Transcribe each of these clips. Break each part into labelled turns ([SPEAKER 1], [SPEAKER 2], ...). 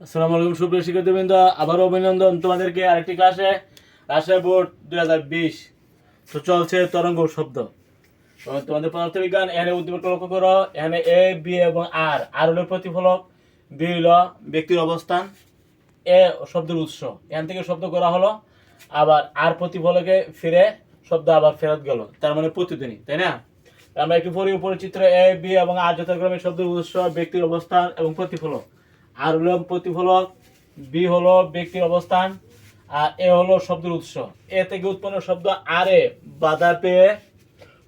[SPEAKER 1] আসসালামু আলাইকুম, সুপ্রিয় শিক্ষার্থীবৃন্দ। আবারও অভিনন্দন তোমাদেরকে আরেকটি ক্লাসে। রাজশাহী বোর্ড দুই হাজার বিশ। তো চলছে তরঙ্গ শব্দ। তোমাদের পদার্থবিজ্ঞান এখানে উদ্দীপক লক্ষ্য করো। এখানে এ, বি এবং আর। আর হলো প্রতিফলক, বি হলো ব্যক্তির অবস্থান, এ শব্দের উৎস। এখান থেকে শব্দ করা হলো। আবার আর প্রতিফলকে ফিরে শব্দ আবার ফেরত গেল। তার মানে প্রতিদিনই তাই না? আমরা একটু পরি পরিচিত্র এ, বি এবং আর যথাক্রমে শব্দের উৎস, ব্যক্তির অবস্থান এবং প্রতিফলক। আর হলো প্রতিফলক বি হলো ব্যক্তির অবস্থান, আর এ হলো শব্দের উৎস। এ থেকে উৎপন্ন শব্দ আর এ বাধা পেয়ে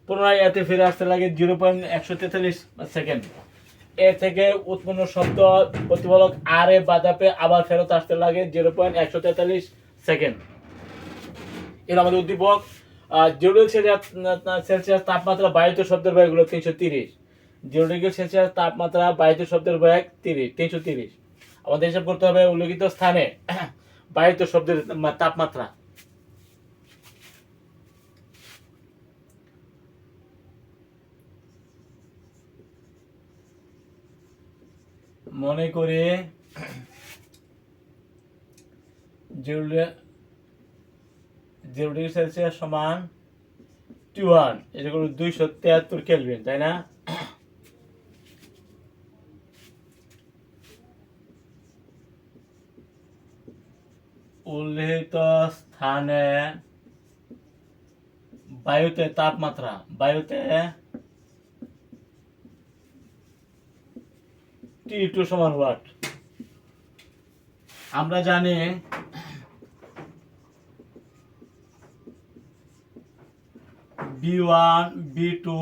[SPEAKER 1] পুনরায় এতে ফিরে আসতে লাগে জিরো পয়েন্ট একশো তেতাল্লিশ সেকেন্ড এ থেকে উৎপন্ন শব্দ প্রতিফলক আর এ বাধা পেয়ে আবার ফেরত আসতে লাগে জিরো পয়েন্ট একশো তেতাল্লিশ সেকেন্ড এর আমাদের উদ্দীপক জিরো ডিগ্রি সেলসিয়াস তাপমাত্রা বায়ুতে শব্দের বেগগুলো তিনশো তিরিশ। জিরো ডিগ্রি সেলসিয়াস তাপমাত্রা বায়ুতে শব্দের বেগ তিরিশ, তিনশো তিরিশ। আমাদের হিসাব করতে হবে উল্লেখিত স্থানে বায়ুতে শব্দের তাপমাত্রা। মনে করি জিরো ডিগ্রি সেলসিয়াস সমান টু ওয়ান, এটা হলো দুইশো তেয়াত্তর কেলভিন, তাই না? উল্লেখিত স্থানে বায়ুতে তাপমাত্রা, বায়ুতে টি টু সমান ওয়াট আমরা জানি বি ওয়ান বি টু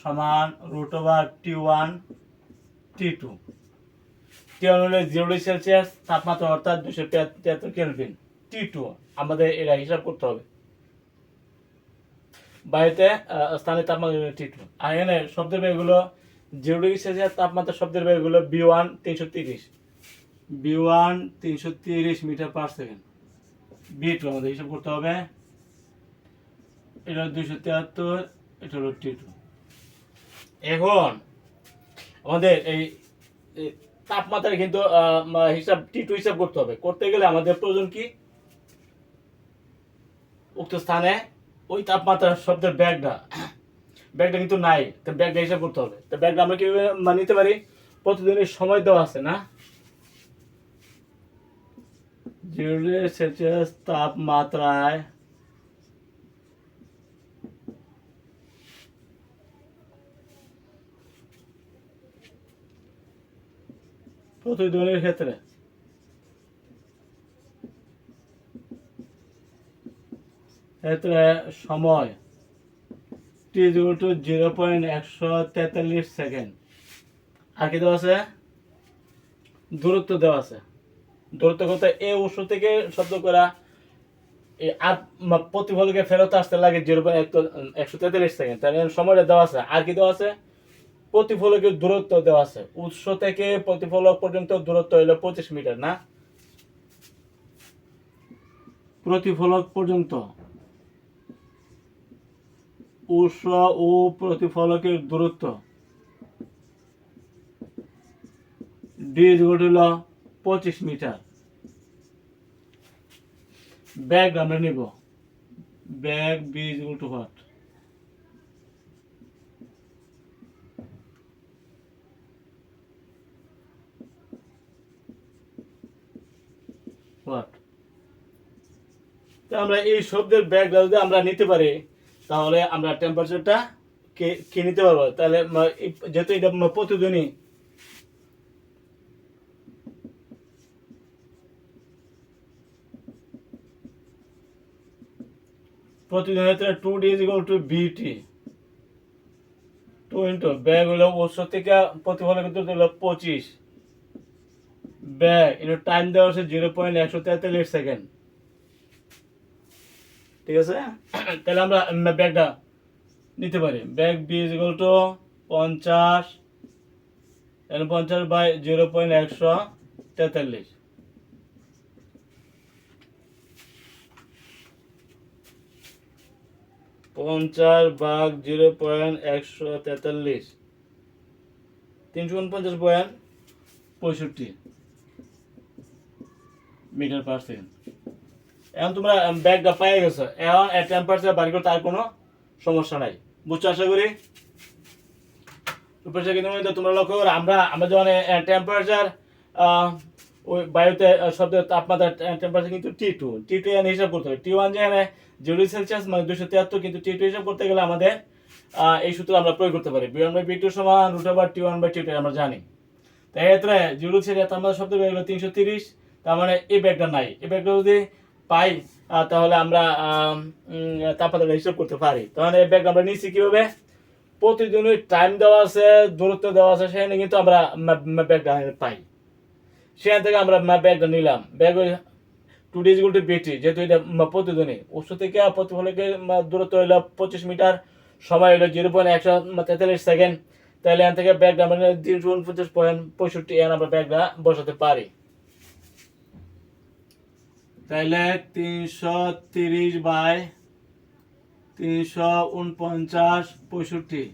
[SPEAKER 1] সমান root over T one T two T one হলে জিরো ডিগ্রি সেলসিয়াস তাপমাত্রা অর্থাৎ দুশো তিয়াত্তর কেলভিন টি টু আমাদের এটা হিসাব করতে হবে। আহ, স্থানীয় তাপমাত্রা টি টু আর এখানে শব্দের বেগগুলো জিরো ডিগ্রি সেলসিয়াস তাপমাত্রা শব্দের বেগগুলো বি ওয়ান তিনশো তিরিশ। বি ওয়ান তিনশো তিরিশ metre per second V two আমাদের হিসাব করতে হবে। এটা দুইশো তিয়াত্তর এটা হলো টি টু এখন আমাদের এই তাপমাত্রা কিন্তু হিসাব টি টু হিসাব করতে হবে। করতে গেলে আমাদের প্রয়োজন কি? উক্ত স্থানে ওই তাপমাত্রা শব্দের ব্যাগটা। ব্যাগটা কিন্তু নাই, তো ব্যাগটা হিসাব করতে হবে। তো ব্যাগটা আমরা কীভাবে মা- নিতে পারি? প্রতিদিনের সময় দেওয়া আছে, না? জিরো সেলসিয়াস তাপমাত্রায় প্রতিদিনের ক্ষেত্রে। ক্ষেত্রে সময় T equal to zero point একশো তেতাল্লিশ সেকেন্ড। আর কি দেওয়া আছে? দূরত্ব দেওয়া আছে। দূরত্ব কত? এ উৎস থেকে শব্দ করা এই প্রতিফলকে ফেরত আসতে লাগে জিরো পয়েন্ট একশো তেতাল্লিশ সেকেন্ড। তাহলে সময়টা দেওয়া আছে। আর কি দেওয়া আছে? প্রতিফলকের দূরত্ব দেওয়া আছে। উৎস থেকে প্রতিফলক পর্যন্ত দূরত্ব হলো পঁচিশ মিটার, না? প্রতিফলক পর্যন্ত। উৎস ও প্রতিফলকের দূরত্ব। ডি হল পঁচিশ মিটার। ব্যাগ আমরা নিব। Bag V equal to what what আমরা এই শব্দের ব্যাগটা যদি আমরা নিতে পারি, তাহলে আমরা টেম্পারেচারটা কে নিতে পারব? তাহলে যেহেতু এটা প্রতিদিনই প্রতিদিনের two D is equal to V T two into bag হলো উৎস থেকে প্রতিফলন কিন্তু হলো পঁচিশ। ব্যাগ এটা টাইম দেওয়া হচ্ছে জিরো পয়েন্ট একশো তেতাল্লিশ সেকেন্ড ঠিক আছে? তাহলে আমরা ব্যাগটা নিতে পারি। ব্যাগ বি ইজ টু পঞ্চাশ পঞ্চাশ বাই জিরো পয়েন্ট একশো তেতাল্লিশ। পঞ্চাশ ভাগ জিরো পয়েন্ট একশো তেতাল্লিশ। তিনশো উনপঞ্চাশ পয়েন্ট পঁয়ষট্টি। Metre per second. এখন তোমরা ব্যাগটা পেয়ে গেছো। এখন টেম্পারেচার বাড়ি করে তার কোনো সমস্যা নাই। বুঝছ আশা করি? তোমরা লক্ষ্য করো, আমরা আমরা যখন টেম্পারেচার ওই বায়ুতে শব্দের তাপমাত্রা টেম্পারেচার কিন্তু T two T two N হিসাব করতে হবে। টি ওয়ান যেখানে জিরো সেলসিয়াস মানে দুশো তিয়াত্তর, কিন্তু টি টু হিসাব করতে গেলে আমাদের এই সূত্র আমরা প্রয়োগ করতে পারি। V one by V two সমান root over T one by T two আমরা জানি। তাই এক্ষেত্রে জিরো সেলসিয়াস তাপমাত্রা, শব্দ তিনশো তিরিশ, তার মানে এই ব্যাগটা নাই। এই ব্যাগটা যদি পাই তাহলে আমরা তাপমাত্রা হিসাব করতে পারি। তাহলে এই ব্যাগটা আমরা নিচ্ছি কীভাবে? প্রতিদিনই টাইম দেওয়া আছে, দূরত্ব দেওয়া আছে, সেখানে কিন্তু আমরা ব্যাগটা পাই। সেখান থেকে আমরা ব্যাগটা নিলাম। ব্যাগ টু ডিজগুলো বেটি যেহেতু এটা প্রতিদিনই ওষুধ থেকে প্রতিফলকে দূরত্ব হইল পঁচিশ মিটার, সময় হইল জিরো পয়েন্ট একশো তেতাল্লিশ সেকেন্ড তাহলে এখান থেকে ব্যাগটা আমরা তিনশো উনপঞ্চাশ পয়েন্ট পঁয়ষট্টি, এখানে আমরা ব্যাগটা বসাতে পারি। তাহলে তিনশো তিরিশ বাই তিনশো উনপঞ্চাশ পঁয়ষট্টি।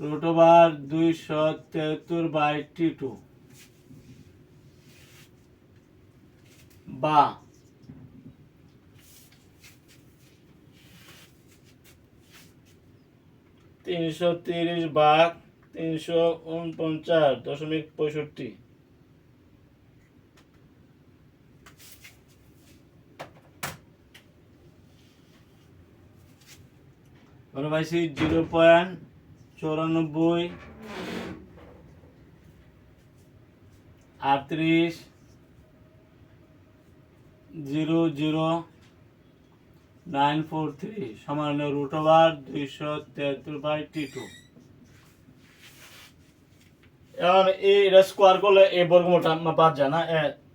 [SPEAKER 1] রুট ওভার দুইশো তেহাত্তর বাই টি টু। বা। তিনশো তিরিশ ভাগ তিনশো উনপঞ্চাশ দশমিক পঁয়ষট্টি। আমরা জিরো পয়েন্ট চৌরানব্বই, আটত্রিশ, zero zero, nine four three সমান রুট ওভার দুইশো তেহাত্তর বাই টি টু এখন এটা স্কোয়ার করলে এই বর্গমূলটা বাদ যায় না,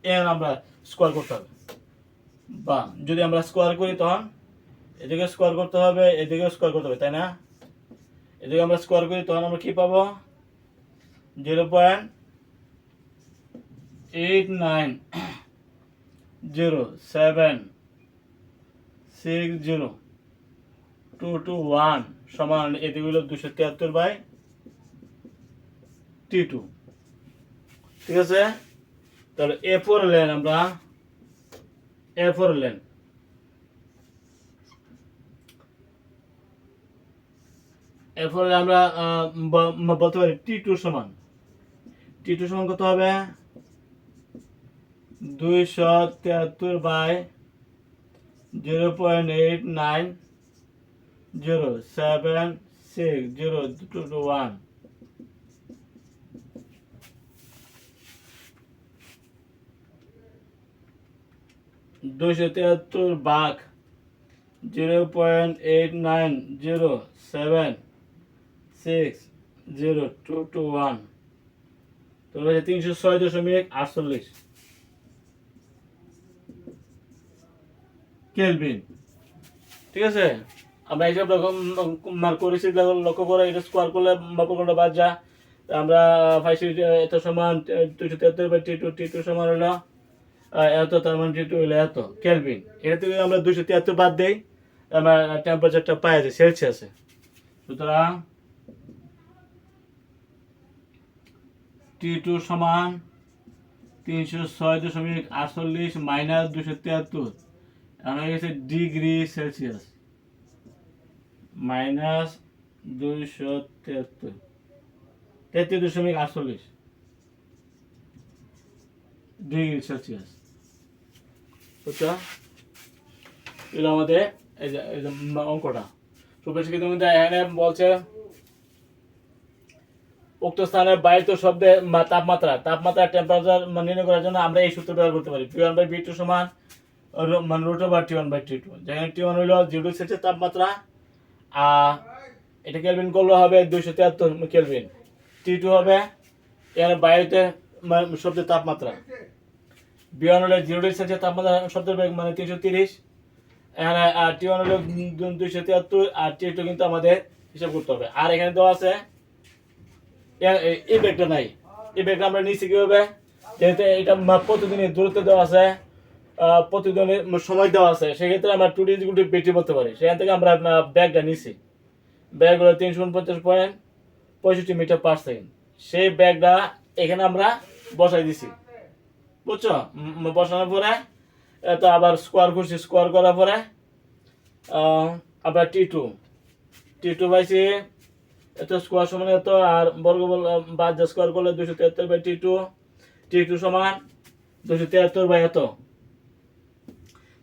[SPEAKER 1] এ- আমরা স্কোয়ার করতে হবে। বা যদি আমরা স্কোয়ার করি তখন এদিকে স্কোয়ার করতে হবে এদিকে স্কোয়ার করতে হবে, তাই না? এদিকে আমরা স্কোয়ার করি, তখন আমরা কি পাবো? Zero point eight nine zero seven six zero two two one সমান এদিকে দুশো তিয়াত্তর বাই টি টু ঠিক আছে? তাহলে এ ফোর লেন আমরা এ ফোর লেন এরপর আমরা বলতে পারি টি টু সমান। টি টু সমান কত হবে? দুইশো তিয়াত্তর by zero point eight nine zero, seven six zero two two one. দুইশো তিয়াত্তর by zero point eight nine zero, seven six zero two two one তো হচ্ছে তিনশো ছয় দশমিক আটচল্লিশ। কেলভিন। ঠিক আছে? আমরা রকম মার করেছি লক্ষ্য করে, এটা স্কোয়ার করলে মাপকণ্ডা বাদ যা। আমরা যে এত সমান দুইশো তিয়াত্তর by T two T two সমান হলো এত, তার মানে টি টু হলো এত। কেলভিন, এটা থেকে আমরা দুইশো তিয়াত্তর বাদ দেই। আমরা টেম্পারেচারটা পাই আছে সেলসিয়াসে সুতরাং টি টু সমান তিনশো ছয় দশমিক আটচল্লিশ মাইনাস দুশো তিয়াত্তর। এখন হয়ে গেছে ডিগ্রি সেলসিয়াস। মাইনাস দুইশো তিয়াত্তর। তেত্রিশ দশমিক আটচল্লিশ। Degree Celsius. বুঝছ এগুলো আমাদের এই যে অঙ্কটা। সুপ্রশিক্ষিত মধ্যে এখানে বলছে উক্ত স্থানে বায়ুত শব্দে তাপমাত্রা তাপমাত্রা টেম্পারেচার নির্ণয় করার জন্য আমরা এই সূত্র ব্যবহার করতে পারি। P one by V two সমান মানে root over T one by T two যেখানে টি ওয়ান হইল জিরো সেলসিয়াস তাপমাত্রা, আর এটা কেলভিন করলে হবে দুইশো তিয়াত্তর কেলভিন টি টু হবে এখানে বায়ুতে শব্দের তাপমাত্রা। বি ওয়ান হলে জিরো ডিগ্রি সেলসিয়াস তাপমাত্রা শব্দের বেগ মানে তিনশো তিরিশ। এখানে, আর টি ওয়ান হলো দুইশো তিয়াত্তর, আর টি টু কিন্তু আমাদের হিসাব করতে হবে। আর এখানে দেওয়া আছে এই ব্যাগটা নাই। এই ব্যাগটা আমরা নিচ্ছি কীভাবে? যেহেতু এটা প্রতিদিনের দূরত্ব দেওয়া আছে প্রতিদিনের সময় দেওয়া আছে, সেক্ষেত্রে আমরা টু ডিজ গুলি বেটি বলতে পারি। সেখান থেকে আমরা ব্যাগটা নিচ্ছি ব্যাগ হলো তিনশো উনপঞ্চাশ পয়েন্ট পঁয়ষট্টি মিটার পার সেকেন্ড সেই ব্যাগটা এখানে আমরা বসাই দিছি। বুঝছ? বসানোর পরে এত আবার স্কোয়ার করছি। স্কোয়ার করার পরে আবার টি টু টি টু পাইছি এত স্কোয়ার সমান এত, আর বর্গ বাদ স্কোয়ার করলে দুশো তিয়াত্তর by T two T two সমান দুশো তিয়াত্তর বাই এত।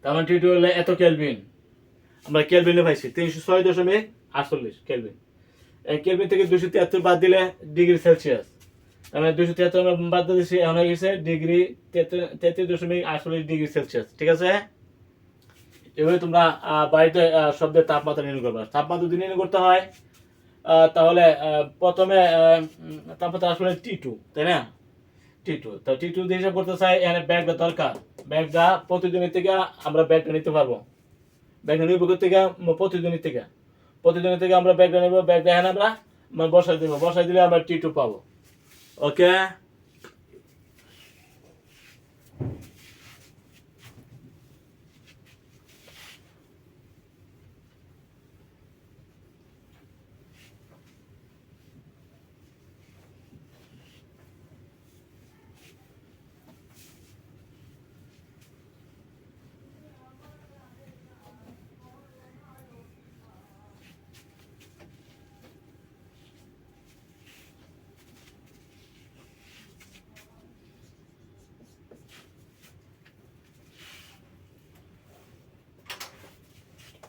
[SPEAKER 1] তার মানে টি টু হলে এত কেলভিন আমরা কেলভিনে পাইছি তিনশো ছয় দশমিক আটচল্লিশ কেলভিন এই কেলভিন থেকে দুশো তিয়াত্তর বাদ দিলে ডিগ্রি সেলসিয়াস তার মানে দুশো তিয়াত্তর আমরা বাদ দিয়ে দিচ্ছি এখন হয়ে গেছে ডিগ্রি তেত্রিশ দশমিক আটচল্লিশ ডিগ্রি সেলসিয়াস ঠিক আছে? এভাবে তোমরা বাড়িতে শব্দের তাপমাত্রা নির্ণয় করবে। তাপমাত্রা যদি নির্ণয় করতে হয় তাহলে প্রথমে তারপর তো আসলে টি টু তাই না? টি টু তো টি টু দিয়ে করতে চাই, এখানে ব্যাগটা দরকার। ব্যাগটা প্রতিদিনের থেকে আমরা ব্যাগটা নিতে পারব। ব্যাগটা নিব থেকে? প্রতিদিনের থেকে। প্রতিদিনের থেকে আমরা ব্যাগটা নেব ব্যাগটা এখানে আমরা আমরা বসাই দেবো। বসাই দিলে আমরা টি টু পাবো। ওকে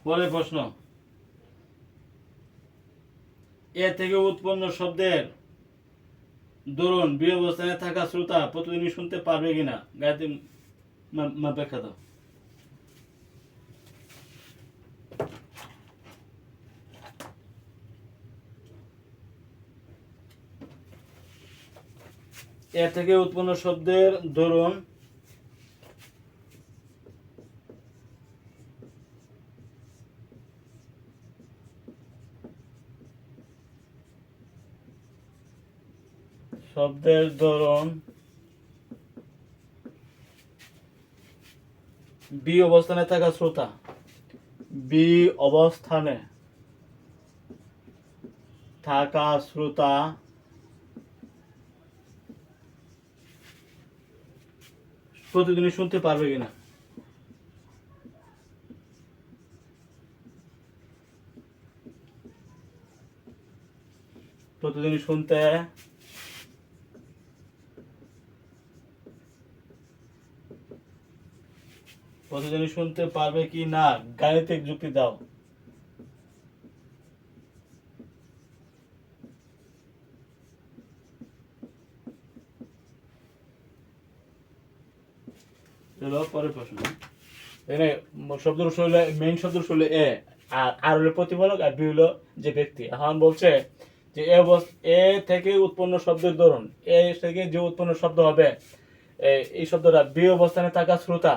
[SPEAKER 1] পরের প্রশ্ন। এ থেকে উৎপন্ন শব্দের দরুন বি অবস্থানে থাকা শ্রোতা প্রতিদিনই শুনতে পারবে কিনা? গায়ত্রী মা, ব্যাখ্যা দাও। এ থেকে উৎপন্ন শব্দের দরুন শব্দের ধরন বি অবস্থানে থাকা শ্রোতা। বি অবস্থানে থাকা শ্রোতা প্রতিদিনই শুনতে পারবে কিনা? প্রতিদিনই শুনতে প্রতিদিনই শুনতে পারবে কি না গাণিতিক যুক্তি দাও। চলো, পরের প্রশ্ন। এখানে শব্দ মেইন শব্দ এ, আর আর হলো প্রতিফলক, আর বি হলো যে ব্যক্তি। এখন বলছে যে এ এ থেকে উৎপন্ন শব্দের ধরন, এ থেকে যে উৎপন্ন শব্দ হবে এই শব্দটা বি অবস্থানে থাকা শ্রোতা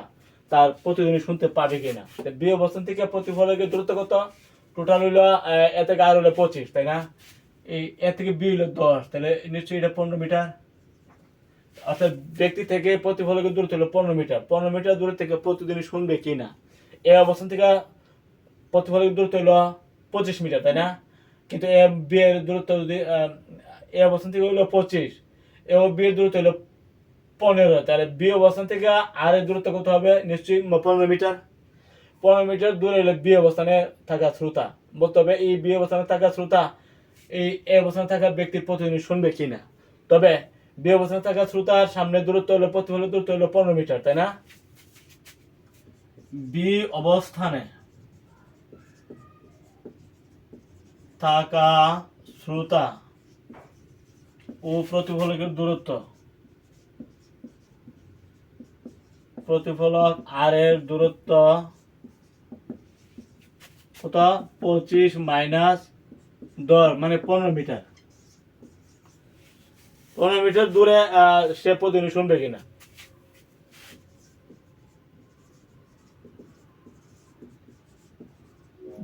[SPEAKER 1] তার প্রতিদিনই শুনতে পাবে কিনা। তো বি অবস্থান থেকে প্রতিফলকের দূরত্ব কত? টোটাল হইল এ থেকে আর হলো পঁচিশ, তাই না? এই এ থেকে বি হলো দশ, তাহলে নিশ্চয়ই এটা পনেরো মিটার? অর্থাৎ ব্যক্তি থেকে প্রতিফলকের দূরত্ব হলো পনেরো মিটার। পনেরো মিটার দূরে থেকে প্রতিদিনই শুনবে কি না এ অবস্থান থেকে প্রতিফলকের দূরত্ব হলো পঁচিশ মিটার, তাই না? কিন্তু এ বি এর দূরত্ব যদি এ অবস্থান থেকে হলো পঁচিশ, এ ও বি এর দূরত্ব হলো পনেরো তাহলে বি অবস্থান থেকে আর এর দূরত্ব কত হবে? নিশ্চয়ই পনেরো মিটার। পনেরো মিটার দূরে হলো বি অবস্থানে থাকা শ্রোতা। বলতে হবে এই বি অবস্থানে থাকা শ্রোতা এই এ অবস্থানে থাকা ব্যক্তির প্রতিদিন শুনবে কিনা? তবে বি অবস্থানে থাকা শ্রোতার সামনে দূরত্ব হলো প্রতিফলক দূরত্ব হলো পনেরো মিটার তাই না? বি অবস্থানে থাকা শ্রোতা ও প্রতিফলকের দূরত্ব প্রতিফলক আর এর দূরত্ব কত? পঁচিশ মাইনাস দশ মানে পনেরো মিটার। পনেরো মিটার দূরে সে প্রতিদিন শুনবে কিনা?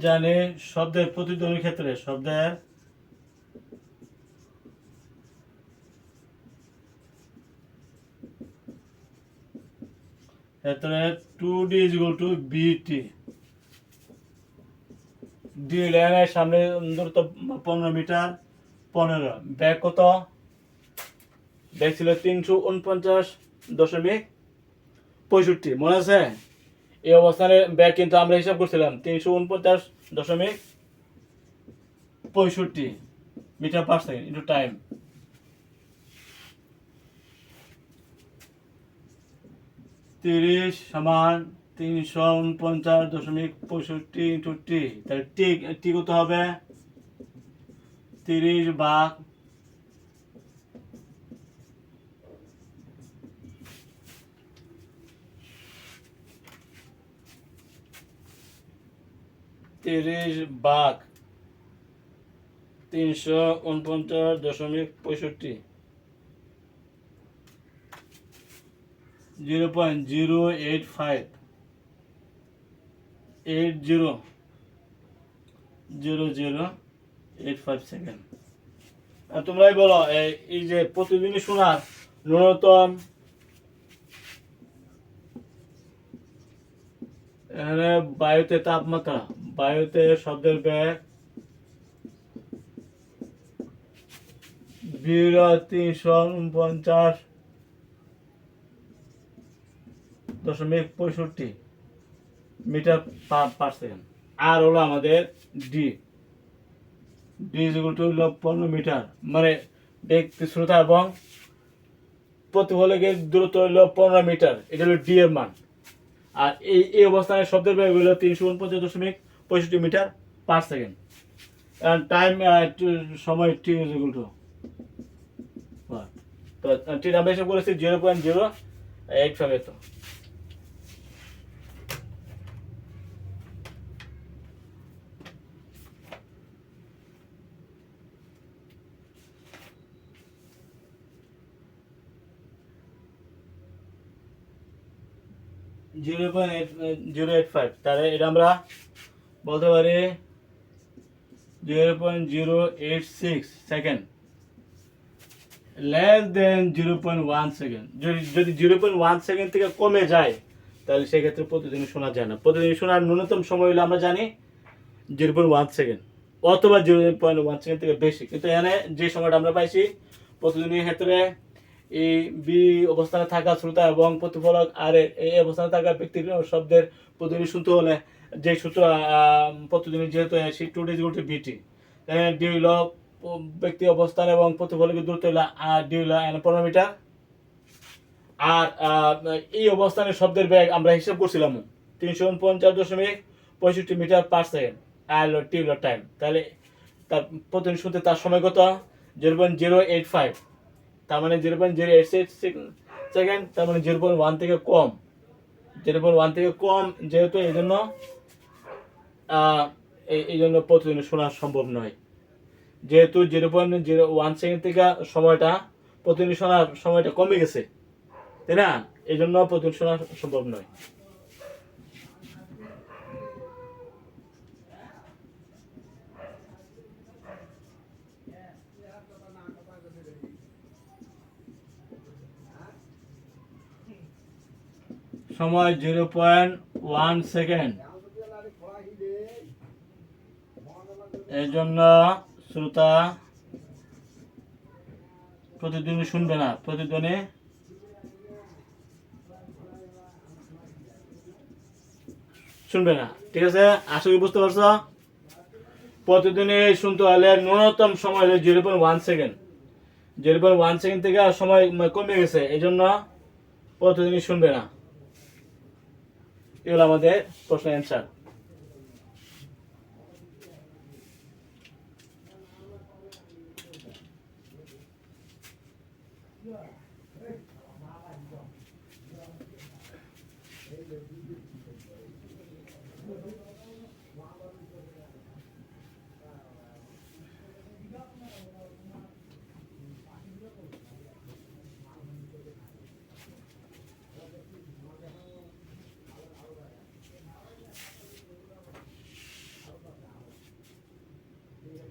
[SPEAKER 1] জানে শব্দের প্রতিধ্বনির ক্ষেত্রে, শব্দের ক্ষেত্রে two D is equal to V T D লাইনের সামনে দূরত্ব পনেরো মিটার, পনেরো। ব্যাগ কত? ব্যাগ ছিল তিনশো উনপঞ্চাশ দশমিক পঁয়ষট্টি। মনে আছে? এই অবস্থানে ব্যাগ কিন্তু আমরা হিসাব করছিলাম, তিনশো উনপঞ্চাশ দশমিক পঁয়ষট্টি metre per second into time তিরিশ সমান তিনশো উনপঞ্চাশ দশমিক পঁয়ষট্টি ইন্টু টি তাহলে টি টি কত হবে? তিরিশ ভাগ তিরিশ ভাগ তিনশো উনপঞ্চাশ দশমিক পঁয়ষট্টি। Zero point zero eight five. Eight zero zero zero eight five second. তোমরাই বলো, এই যে প্রতিদিনই শোনার ন্যূনতম এখানে বায়ুতে তাপমাত্রা, বায়ুতে শব্দের ব্যাগ বিরো তিনশো উনপঞ্চাশ দশমিক পঁয়ষট্টি মিটার পার সেকেন্ড আর হলো আমাদের ডি ডি টু হলো পনেরো মিটার। মানে ব্যক্তি শ্রোতা এবং প্রতিফলকের দূরত্ব হলো পনেরো মিটার। এটা হলো ডি এর মান। আর এই এই অবস্থায় শব্দের বেগ হলো তিনশো উনপঞ্চাশ দশমিক পঁয়ষট্টি মিটার পার সেকেন্ড। টাইম সময় টি ইকুয়াল টু তো টি আমরা হিসাব করেছি zero point zero eight five zero point eight zero eight five তাহলে এটা আমরা বলতে পারি zero point zero eight six second less than zero point one second যদি যদি জিরো পয়েন্ট ওয়ান সেকেন্ড থেকে কমে যায়, তাহলে সেক্ষেত্রে প্রতিদিন শোনা যায় না। প্রতিদিন শোনার ন্যূনতম সময় হলো আমরা জানি জিরো পয়েন্ট ওয়ান সেকেন্ড অথবা জিরো পয়েন্ট ওয়ান সেকেন্ড থেকে বেশি। কিন্তু এখানে যে সময়টা আমরা পাইছি প্রতিদিনের ক্ষেত্রে এই বি অবস্থানে থাকা শ্রোতা এবং প্রতিফলক আর এই অবস্থানে থাকা ব্যক্তির শব্দের প্রতিদিন শুনতে হলে যে সূত্র আহ, প্রতিদিন যেহেতু সি টু ডিজ গুটি বিটি ডি হইল ব্যক্তি অবস্থান এবং প্রতিফলকের দূরত্ব হইল আর ডি হইল পনেরো মিটার আর এই অবস্থানের শব্দের ব্যাগ আমরা হিসাব করছিলাম তিনশো উনপঞ্চাশ দশমিক পঁয়ষট্টি মিটার পার সেকেন্ড আর টি হলো টাইম। তাহলে তার প্রতিদিন শুনতে তার সময় কত? Zero point zero eight five. তার মানে zero point zero eight six second তার মানে জিরো পয়েন্ট ওয়ান থেকে কম। জিরো পয়েন্ট ওয়ান থেকে কম যেহেতু এই জন্য এই- জন্য প্রতিদিন শোনা সম্ভব নয়। যেহেতু zero point zero one second থেকে সময়টা প্রতিদিন শোনার সময়টা কমে গেছে, তাই না? এই জন্য প্রতিদিন শোনা সম্ভব নয়। সময় জিরো পয়েন্ট ওয়ান সেকেন্ড। এই জন্য শ্রোতা প্রতিদিন শুনবে না প্রতিদিনে শুনবে না, ঠিক আছে? আশা করি বুঝতে পারছ? প্রতিদিনে শুনতে হলে ন্যূনতম সময় হলো zero point one second. Zero point one second থেকে সময় কমে গেছে এই জন্য প্রতিদিনই শুনবে না। এগুলো আমাদের প্রশ্ন অ্যান্সার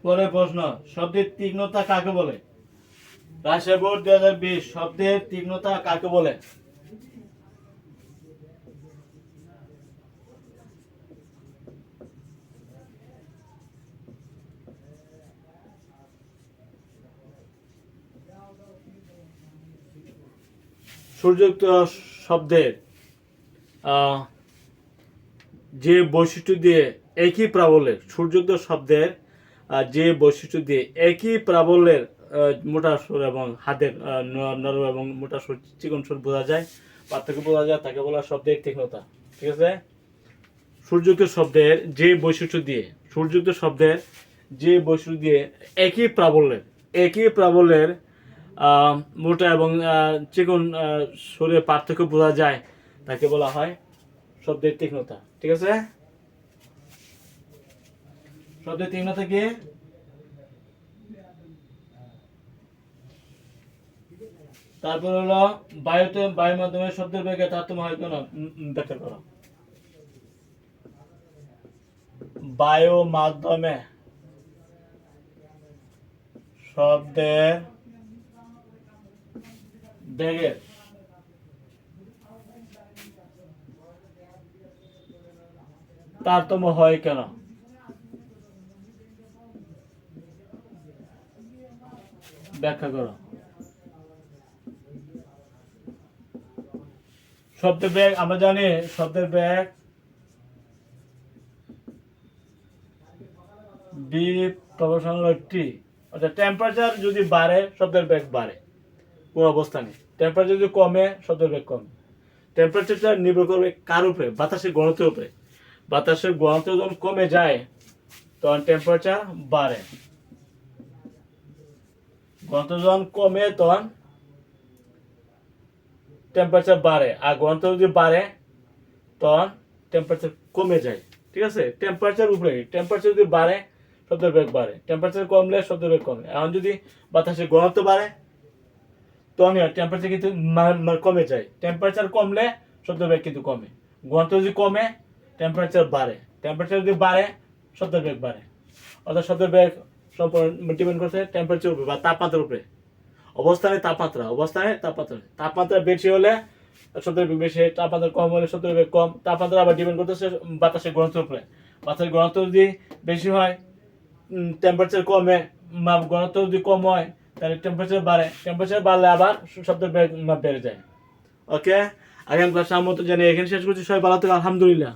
[SPEAKER 1] পরের প্রশ্ন, শব্দের তীক্ষ্ণতা কাকে বলে? রাজশাহী বোর্ড দুই হাজার বিশ, শব্দের তীক্ষ্ণতা কাকে বলে? সূর্যযুক্ত শব্দের যে বৈশিষ্ট্য দিয়ে একই প্রাবল্যের সূর্যোগ্য শব্দের যে বৈশিষ্ট্য দিয়ে একই প্রাবল্যের মোটা সুর এবং হাতের নরম এবং মোটা সুর চিকন সুর বোঝা যায়, পার্থক্য বোঝা যায়, তাকে বলা শব্দের তীক্ষ্ণতা। ঠিক আছে? সূর্যযুক্ত শব্দের যে বৈশিষ্ট্য দিয়ে সূর্যযুক্ত শব্দের যে বৈশিষ্ট্য দিয়ে একই প্রাবল্যের একই প্রাবল্যের মোটা এবং চিকন সুরের পার্থক্য বোঝা যায়, তাকে বলা হয় শব্দের তীক্ষ্ণতা। ঠিক আছে? শব্দের তীক্ষ্ণতা কি? তারপর হলো বায়ুতে বায়ুর মাধ্যমে শব্দের বেগে তারতম্য হয় কেন ব্যাখ্যা করো। বায়ু মাধ্যমে শব্দের বেগের তারতম্য হয় কেন? ব্যাখ্যা করো। শব্দের ব্যাগ, আমরা জানি শব্দের ব্যাগ বি প্রফেশনাল টি টেম্পারেচার যদি বাড়ে, শব্দের বেগ বাড়ে। কোন অবস্থানে টেম্পারেচার যদি কমে, শব্দের বেগ কমে। টেম্পারেচারটা নির্ভর করবে কার উপরে? বাতাসের ঘনত্বের উপরে। বাতাসের ঘনত্ব যখন কমে যায়, তখন টেম্পারেচার বাড়ে। যখন কমে তখন টেম্পারেচার বাড়ে। আর ঘনত্ব যদি বাড়ে, তখন টেম্পারেচার কমে যায়। ঠিক আছে? টেম্পারেচার উপরে টেম্পারেচার যদি বাড়ে শব্দের বেগ বাড়ে। টেম্পারেচার কমলে শব্দের বেগ কমে। এখন যদি বাতাসের ঘনত্ব বাড়ে তখন টেম্পারেচার কিন্তু কমে যায়। টেম্পারেচার কমলে শব্দের বেগ কিন্তু কমে। ঘনত্ব যদি কমে টেম্পারেচার বাড়ে। টেম্পারেচার যদি বাড়ে শব্দের বেগ বাড়ে। অর্থাৎ শব্দের বেগ সম্পূর্ণ ডিপেন্ড করছে টেম্পারেচার উপরে বা তাপমাত্রার উপরে। অবস্থানে তাপমাত্রা অবস্থানে তাপমাত্রা। তাপমাত্রা বেশি হলে বেগ বেশি, তাপমাত্রা কম হলে বেগ কম। তাপমাত্রা আবার ডিপেন্ড করতেছে বাতাসের ঘনত্বের উপরে। বাতাসের ঘনত্ব যদি বেশি হয় টেম্পারেচার কমে ঘনত্ব যদি কম হয়, তাহলে টেম্পারেচার বাড়ে। টেম্পারেচার বাড়লে আবার শব্দের বেগ বেড়ে যায়। ওকে আগামী ক্লাসে আমার মতো জানি এখানে শেষ করছি। সবাই ভালো থেকে আলহামদুলিল্লাহ।